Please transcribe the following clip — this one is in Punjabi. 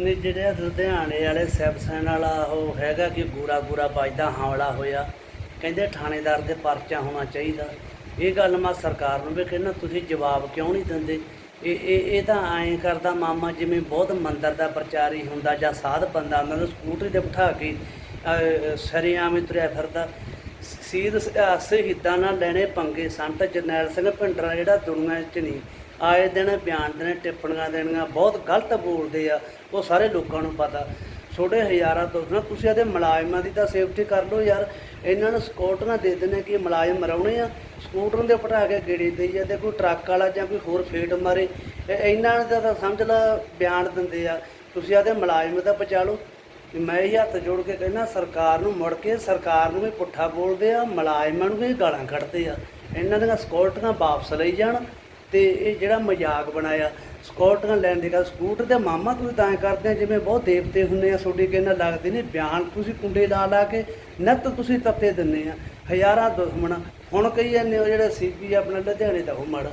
ਨੇ ਜਿਹੜੇ ਲੁਧਿਆਣੇ ਵਾਲੇ ਸੈਬਸਨ ਵਾਲਾ ਉਹ ਹੈਗਾ ਕਿ ਗੂਰਾ ਗੂਰਾ ਵੱਜਦਾ ਹਮਲਾ ਹੋਇਆ। ਕਹਿੰਦੇ ਥਾਣੇਦਾਰ ਦੇ ਪਰਚਾ ਹੋਣਾ ਚਾਹੀਦਾ। ਇਹ ਗੱਲ ਮੈਂ ਸਰਕਾਰ ਨੂੰ ਵੀ ਕਹਿੰਦਾ ਤੁਸੀਂ ਜਵਾਬ ਕਿਉਂ ਨਹੀਂ ਦਿੰਦੇ? ਇਹ ਇਹ ਇਹ ਤਾਂ ਐਂ ਕਰਦਾ ਮਾਮਾ ਜਿਵੇਂ ਬਹੁਤ ਮੰਦਰ ਦਾ ਪ੍ਰਚਾਰੀ ਹੁੰਦਾ ਜਾਂ ਸਾਧ ਬੰਦਾ ਉਹਨਾਂ ਨੂੰ ਸਕੂਟਰੀ ਤੇ ਬਿਠਾ ਕੇ ਅਹ, ਸਰੇਆਮ ਤੁਰਿਆ ਫਿਰਦਾ। ਸੀਧ ਸ਼ਹੀਦਾਂ ਨਾਲ ਲੈਣੇ ਪੰਗੇ ਸੰਤ ਜਰਨੈਲ ਸਿੰਘ ਭਿੰਡਰਾਂ ਜਿਹੜਾ ਦੁਨੀਆ 'ਚ ਨਹੀਂ। ਆਏ ਦਿਨ, ਬਿਆਨ ਦੇਣੇ ਟਿੱਪਣੀਆਂ ਦੇਣੀਆਂ, ਬਹੁਤ ਗਲਤ ਬੋਲਦੇ ਆ, ਉਹ ਸਾਰੇ ਲੋਕਾਂ ਨੂੰ ਪਤਾ। ਛੋਟੇ ਹਜ਼ਾਰਾਂ ਤੋਂ ਨਾ, ਤੁਸੀਂ ਇਹਦੇ ਮੁਲਾਜ਼ਮਾਂ ਦੀ ਤਾਂ ਸੇਫਟੀ ਕਰ ਲਓ ਯਾਰ। ਇਹਨਾਂ ਨੂੰ ਸਕੂਟਰਾਂ ਨਾ ਦੇ ਦੇਣੇ ਕਿ ਮੁਲਾਜ਼ਮ ਮਰਾਉਣੇ ਆ। ਸਕੂਟਰ ਦੇ ਬਿਠਾ ਕੇ ਗੇੜੀ ਦੇਈ ਜਾਂਦੇ, ਕੋਈ ਟਰੱਕ ਵਾਲਾ ਜਾਂ ਕੋਈ ਹੋਰ ਫੇਟ ਮਾਰੇ। ਇਹ ਇਹਨਾਂ ਦਾ ਤਾਂ ਸਮਝ ਲਾ, ਬਿਆਨ ਦਿੰਦੇ ਆ। ਤੁਸੀਂ ਇਹਦੇ ਮੁਲਾਜ਼ਮ ਦਾ ਬਚਾ ਲਓ। ਵੀ ਮੈਂ ਇਹ ਹੱਥ ਜੋੜ ਕੇ ਕਹਿੰਦਾ, ਸਰਕਾਰ ਨੂੰ ਮੁੜ ਕੇ ਸਰਕਾਰ ਨੂੰ ਵੀ ਪੁੱਠਾ ਬੋਲਦੇ ਆ, ਮੁਲਾਜ਼ਮਾਂ ਨੂੰ ਵੀ ਗਾਲਾਂ ਕੱਢਦੇ ਆ। ਇਹਨਾਂ ਦੀਆਂ ਸਕਿਉਰਟੀਆਂ ਵਾਪਸ ਲਈ ਜਾਣ ਤੇ ਇਹ ਜਿਹੜਾ ਮਜ਼ਾਕ ਬਣਾਇਆ, ਸਕਿਉਰਟੀਆਂ ਲੈਣ ਦੀ ਗੱਲ, ਸਕੂਟਰ ਦੇ ਮਾਮਾ ਤੁਸੀਂ ਤਾਂ ਕਰਦੇ ਆ, ਜਿਵੇਂ ਬਹੁਤ ਦੇਵਤੇ ਹੁੰਦੇ ਆ, ਤੁਹਾਡੇ ਕਿੰਨਾ ਲੱਗਦੇ ਨਹੀਂ ਬਿਆਨ ਤੁਸੀਂ ਕੁੰਡੇ ਲਾ ਲਾ ਕੇ ਨੱਤ ਤੁਸੀਂ ਤੱਤੇ ਦਿੰਦੇ ਆ, ਹਜ਼ਾਰਾਂ ਦੁਸ਼ਮਣ। ਹੁਣ ਕਹੀ ਜਾਂਦੇ ਹੋ, ਜਿਹੜਾ ਸੀਪੀ ਆਪਣਾ ਲੁਧਿਆਣੇ ਦਾ ਉਹ ਮਾੜਾ।